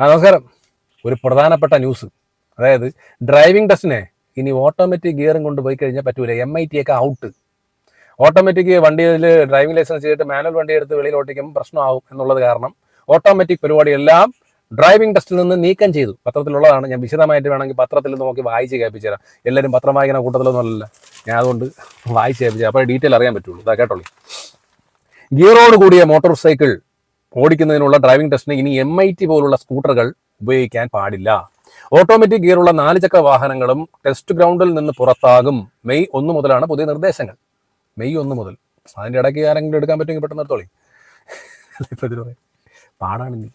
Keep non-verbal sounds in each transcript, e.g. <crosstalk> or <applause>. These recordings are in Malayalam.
ആ നമസ്കാരം. ഒരു പ്രധാനപ്പെട്ട ന്യൂസ് അതായത് ഡ്രൈവിംഗ് ടെസ്റ്റിനെ ഇനി ഓട്ടോമാറ്റിക് ഗിയറും കൊണ്ട് പോയി കഴിഞ്ഞാൽ പറ്റൂല. എം ഐ ടി ഒക്കെ ഔട്ട് ഓട്ടോമാറ്റിക് വണ്ടിയിൽ ഡ്രൈവിംഗ് ലൈസൻസ് ചെയ്തിട്ട് മാനുവൽ വണ്ടി എടുത്ത് വെളിയിൽ ഓട്ടിക്കുമ്പോൾ പ്രശ്നമാകും എന്നുള്ളത് കാരണം ഓട്ടോമാറ്റിക് പരിപാടിയെല്ലാം ഡ്രൈവിംഗ് ടെസ്റ്റിൽ നിന്ന് നീക്കം ചെയ്തു. പത്രത്തിലുള്ളതാണ്. ഞാൻ വിശദമായിട്ട് വേണമെങ്കിൽ പത്രത്തിൽ നോക്കി വായിച്ച് കേൾപ്പിച്ചു തരാം എല്ലാവരും പത്രം വായിക്കുന്ന കൂട്ടത്തിലൊന്നും അല്ലല്ല. ഞാൻ അതുകൊണ്ട് വായിച്ച് കേൾപ്പിച്ചു അപ്പോൾ ഡീറ്റെയിൽ അറിയാൻ പറ്റുള്ളൂ. ഇതാ കേട്ടോളൂ. ഗിയറോട് കൂടിയ മോട്ടോർ സൈക്കിൾ ഓടിക്കുന്നതിനുള്ള ഡ്രൈവിംഗ് ടെസ്റ്റിന് ഇനി എം ഐ ടി പോലുള്ള സ്കൂട്ടറുകൾ ഉപയോഗിക്കാൻ പാടില്ല. ഓട്ടോമാറ്റിക് ഗിയറുള്ള നാല് ചക്ര വാഹനങ്ങളും ടെസ്റ്റ് ഗ്രൗണ്ടിൽ നിന്ന് പുറത്താകും. മെയ് ഒന്ന് മുതലാണ് പുതിയ നിർദ്ദേശങ്ങൾ. മെയ് ഒന്ന് മുതൽ. അതിന്റെ ഇടയ്ക്ക് ആരെങ്കിലും എടുക്കാൻ പറ്റുമെങ്കിൽ പെട്ടെന്ന് എടുത്തോളി. പാടാണെങ്കിൽ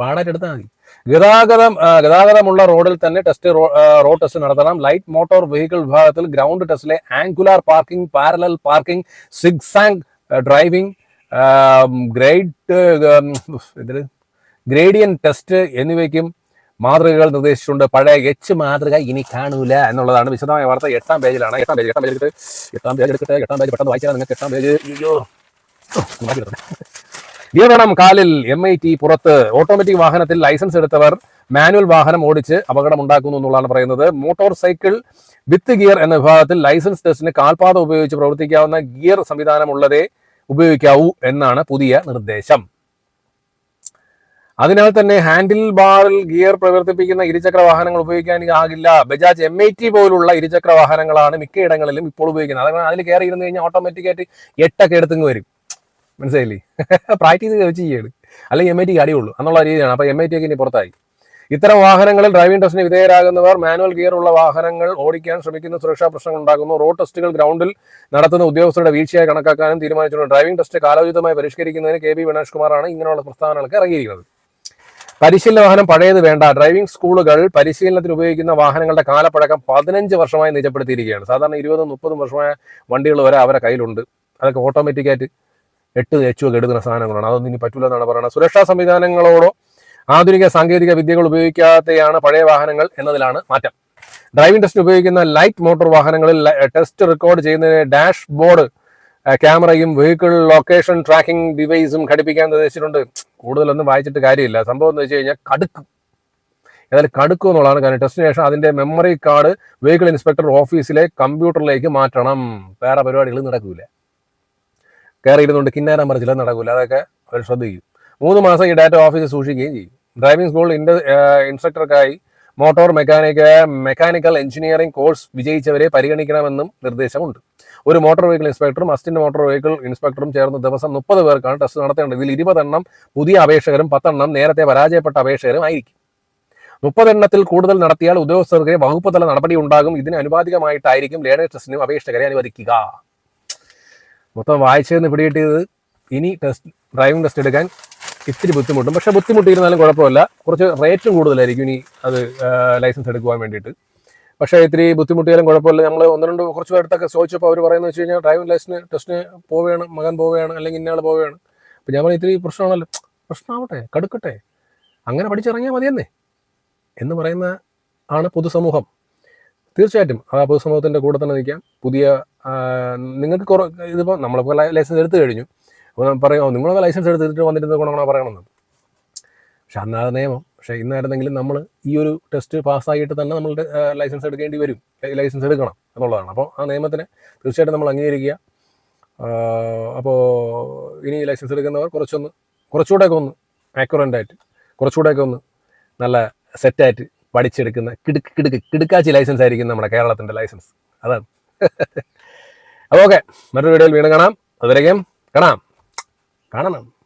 പാടായിട്ട് എടുത്താൽ മതി. ഗതാഗതം ഗതാഗതമുള്ള റോഡിൽ തന്നെ ടെസ്റ്റ് റോഡ് ടെസ്റ്റ് നടത്തണം. ലൈറ്റ് മോട്ടോർ വെഹിക്കിൾ വിഭാഗത്തിൽ ground ടെസ്റ്റിലെ angular parking parallel parking zigzag driving grade gradient test എന്നിവയ്ക്കും മാതൃകകൾ നിർദ്ദേശിച്ചിട്ടുണ്ട്. പഴയ എച്ച് മാതൃക ഇനി കാണൂല എന്നുള്ളതാണ് വിശദമായ വാർത്ത. എട്ടാം പേജിലാണ് എട്ടാം പേജ് എട്ടാം പേജ് എടുത്ത് എട്ടാം പേജ് എടുക്കട്ടെ എട്ടാം പേജ് പെട്ടെന്ന് വായിച്ചാൽ നിങ്ങൾക്ക് എട്ടാം പേജ് അയ്യോ. ഗിയറണം കാലിൽ എം ഐ ടി പുറത്ത്. ഓട്ടോമാറ്റിക് വാഹനത്തിൽ ലൈസൻസ് എടുത്തവർ മാനുവൽ വാഹനം ഓടിച്ച് അപകടം ഉണ്ടാക്കുന്നു എന്നുള്ളതാണ് പറയുന്നത്. മോട്ടോർ സൈക്കിൾ വിത്ത് ഗിയർ എന്ന വിഭാഗത്തിൽ ലൈസൻസ് ടെസ്റ്റിന് കാൽപാത ഉപയോഗിച്ച് പ്രവർത്തിക്കാവുന്ന ഗിയർ സംവിധാനമുള്ളതേ ഉപയോഗിക്കാവൂ എന്നാണ് പുതിയ നിർദ്ദേശം. അതിനാൽ തന്നെ ഹാൻഡിൽ ബാറിൽ ഗിയർ പ്രവർത്തിപ്പിക്കുന്ന ഇരുചക്ര വാഹനങ്ങൾ ഉപയോഗിക്കാൻ ആകില്ല. ബജാജ് എം ഐ ടി പോലുള്ള ഇരുചക്ര വാഹനങ്ങളാണ് മിക്ക ഇടങ്ങളിലും ഇപ്പോൾ ഉപയോഗിക്കുന്നത്. അതുകൊണ്ട് അതിൽ കയറി ഇരുന്ന് കഴിഞ്ഞാൽ ഓട്ടോമാറ്റിക്കായിട്ട് എട്ടൊക്കെ എടുത്തിങ്ങ് വരും. മനസ്സിലായില്ലേ? <laughs> പ്രാക്ടീസ് വെച്ച് ചെയ്യാണ് അല്ലെങ്കിൽ എം ഐ ടി അടിയുള്ളൂ. എന്നുള്ള രീതിയാണ് അപ്പൊ എം ഐ ടി ഒക്കെ ഇനി പുറത്തായി. ഇത്തരം വാഹനങ്ങളിൽ ഡ്രൈവിംഗ് ടെസ്റ്റിന് വിധേയരാകുന്നവർ മാനുവൽ ഗിയർ ഉള്ള വാഹനങ്ങൾ ഓടിക്കാൻ ശ്രമിക്കുന്ന സുരക്ഷാ പ്രശ്നങ്ങൾ ഉണ്ടാകുന്നു. റോഡ് ടെസ്റ്റുകൾ ഗ്രൗണ്ടിൽ നടത്തുന്ന ഉദ്യോഗസ്ഥരുടെ വീഴ്ചയായി കണക്കാക്കാനും തീരുമാനിച്ചിട്ടുണ്ട്. ഡ്രൈവിംഗ് ടെസ്റ്റ് കാലോചിതമായി പരിഷ്കരിക്കുന്നതിന് കെ ബി ഗണേഷ് കുമാറാണ് ഇങ്ങനെയുള്ള പ്രസ്താവനകൾക്ക് ഇറങ്ങിയിരിക്കുന്നത്. പരിശീലന വാഹനം പഴയത് വേണ്ട. ഡ്രൈവിംഗ് സ്കൂളുകൾ പരിശീലനത്തിന് ഉപയോഗിക്കുന്ന വാഹനങ്ങളുടെ കാലപ്പഴക്കം പതിനഞ്ച് വർഷമായി നിജപ്പെടുത്തിയിരിക്കുകയാണ്. സാധാരണ ഇരുപതും മുപ്പതും വർഷമായ വണ്ടികൾ വരെ അവരെ കയ്യിലുണ്ട്. അതൊക്കെ ഓട്ടോമാറ്റിക്കായിട്ട് എട്ട് എച്ച് ഒക്കെ എടുക്കുന്ന സാധനങ്ങളാണ്. അതൊന്നും ഇനി പറ്റൂല പറയുന്നത്. സുരക്ഷാ സംവിധാനങ്ങളോടോ ആധുനിക സാങ്കേതിക വിദ്യകൾ ഉപയോഗിക്കാതെയാണ് പഴയ വാഹനങ്ങൾ എന്നതിലാണ് മാറ്റം. ഡ്രൈവിംഗ് ടെസ്റ്റിന് ഉപയോഗിക്കുന്ന ലൈറ്റ് മോട്ടോർ വാഹനങ്ങളിൽ ടെസ്റ്റ് റെക്കോർഡ് ചെയ്യുന്നതിന് ഡാഷ് ബോർഡ് ക്യാമറയും വെഹിക്കിൾ ലൊക്കേഷൻ ട്രാക്കിംഗ് ഡിവൈസും ഘടിപ്പിക്കാൻ നിർദ്ദേശിച്ചിട്ടുണ്ട്. കൂടുതലൊന്നും വായിച്ചിട്ട് കാര്യമില്ല. സംഭവം എന്ന് വെച്ച് കഴിഞ്ഞാൽ കടുക്കും. ഏതായാലും കടുക്കും എന്നുള്ളതാണ് കാരണം. ടെസ്റ്റിന് ശേഷം അതിന്റെ മെമ്മറി കാർഡ് വെഹിക്കിൾ ഇൻസ്പെക്ടർ ഓഫീസിലെ കമ്പ്യൂട്ടറിലേക്ക് മാറ്റണം. വേറെ പരിപാടികൾ നടക്കൂല. കയറി ഇരുന്നുകൊണ്ട് കിന്നാരം മറിച്ചില്ല നടക്കൂല. അതൊക്കെ അവർ ശ്രദ്ധിക്കും. മൂന്ന് മാസം ഈ ഡാറ്റ ഓഫീസിൽ സൂക്ഷിക്കുകയും ചെയ്യും. Driving school ഇൻസ്ട്രക്ടർക്കായി motor mechanic mechanical engineering course വിജയിച്ചവരെ പരിഗണിക്കണമെന്നും നിർദ്ദേശമുണ്ട്. ഒരു മോട്ടോർ വെഹിക്കിൾ ഇൻസ്പെക്ടറും അസിസ്റ്റന്റ് മോട്ടോർ വെഹിക്കിൾ ഇൻസ്പെക്ടറും ചേർന്ന് ദിവസം മുപ്പത് പേർക്കാണ് ടെസ്റ്റ് നടത്തേണ്ടത്. ഇതിൽ ഇരുപതെണ്ണം പുതിയ അപേക്ഷകരും പത്തെണ്ണം നേരത്തെ പരാജയപ്പെട്ട അപേക്ഷകരും ആയിരിക്കും. മുപ്പതെണ്ണത്തിൽ കൂടുതൽ നടത്തിയാൽ ഉദ്യോഗസ്ഥർക്ക് വകുപ്പ് തല നടപടി ഉണ്ടാകും. ഇതിന് അനുപാതികമായിട്ടായിരിക്കും ലേണേഴ്സ് ടെസ്റ്റിനും അപേക്ഷകരെ അനുവദിക്കുക. മൊത്തം വായിച്ചതെന്ന് പിടികിട്ടിയത് ഇനി ടെസ്റ്റ് ഡ്രൈവിംഗ് ടെസ്റ്റ് എടുക്കാൻ ഇത്തിരി ബുദ്ധിമുട്ടും. പക്ഷെ ബുദ്ധിമുട്ടിയിരുന്നാലും കുഴപ്പമില്ല. കുറച്ച് റേറ്റും കൂടുതലായിരിക്കും ഇനി അത് ലൈസൻസ് എടുക്കുവാൻ വേണ്ടിയിട്ട്. പക്ഷേ ഇത്തിരി ബുദ്ധിമുട്ടിയാലും കുഴപ്പമില്ല. നമ്മൾ ഒന്ന് രണ്ട് കുറച്ച് പേരടുത്തൊക്കെ ചോദിച്ചപ്പോൾ അവർ പറയുന്നത് വെച്ച് കഴിഞ്ഞാൽ ഡ്രൈവിംഗ് ലൈസൻസ് ടെസ്റ്റിന് പോവുകയാണ് മകൻ പോവുകയാണ് അല്ലെങ്കിൽ ഇന്നയാൾ പോവുകയാണ്. അപ്പം ഞാൻ ഇത്തിരി പ്രശ്നമാണല്ലോ. പ്രശ്നമാവട്ടെ കടുക്കട്ടെ. അങ്ങനെ പഠിച്ചിറങ്ങിയാൽ മതിയെന്നേ. എന്ന് പറയുന്ന ആണ് പൊതുസമൂഹം. തീർച്ചയായിട്ടും ആ പൊതുസമൂഹത്തിന്റെ കൂടെ തന്നെ നിൽക്കാം. പുതിയ നിങ്ങൾക്ക് കുറേ ഇതിപ്പോൾ നമ്മളിപ്പോൾ ലൈസൻസ് എടുത്തു കഴിഞ്ഞു. അപ്പോൾ പറയും "ഓ, നിങ്ങളൊക്കെ ലൈസൻസ് എടുത്തിട്ട് വന്നിരുന്നത് ഗുണങ്ങളോ പറയണമെന്ന്. പക്ഷെ അന്നാ നിയമം പക്ഷേ ഇന്നായിരുന്നെങ്കിലും നമ്മൾ ഈ ഒരു ടെസ്റ്റ് പാസ്സായിട്ട് തന്നെ നമ്മളുടെ ലൈസൻസ് എടുക്കേണ്ടി വരും. ലൈസൻസ് എടുക്കണം എന്നുള്ളതാണ്. അപ്പോൾ ആ നിയമത്തിനെ തീർച്ചയായിട്ടും നമ്മൾ അംഗീകരിക്കുക. അപ്പോൾ ഇനി ലൈസൻസ് എടുക്കുന്നവർ കുറച്ചൊന്ന് കുറച്ചുകൂടെയൊക്കെ ഒന്ന് ആക്യുറന്റ് ആയിട്ട് കുറച്ചുകൂടെയൊക്കെ ഒന്ന് നല്ല സെറ്റായിട്ട് പഠിച്ചെടുക്കുന്ന കിടുക്ക് കിടുക്ക് കിടുക്കാച്ചി ലൈസൻസ് ആയിരിക്കും നമ്മുടെ കേരളത്തിന്റെ ലൈസൻസ് അതാണ്. <laughs> അപ്പോൾ ഓക്കെ മറ്റൊരു വീഡിയോയിൽ വീണ്ടും കാണാം. അതുവരെയും കാണാം. കാണണം